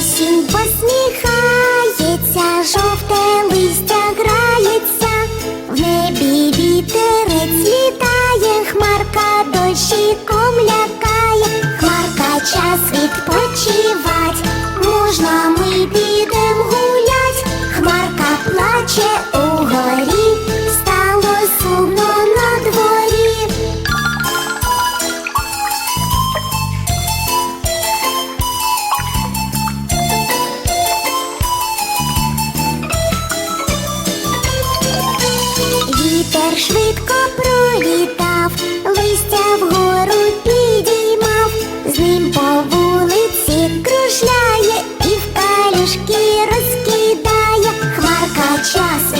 Осінь посміхається, жовте листя грається, в небі вітерець літає, хмарка дощиком лякає, хмарка час відпочивать, можна ми підем гулять, хмарка плаче угорі, стало сумно. Вітер швидко пролітав, листя вгору підіймав, з ним по вулиці кружляє і в калюшки розкидає хмарка часу.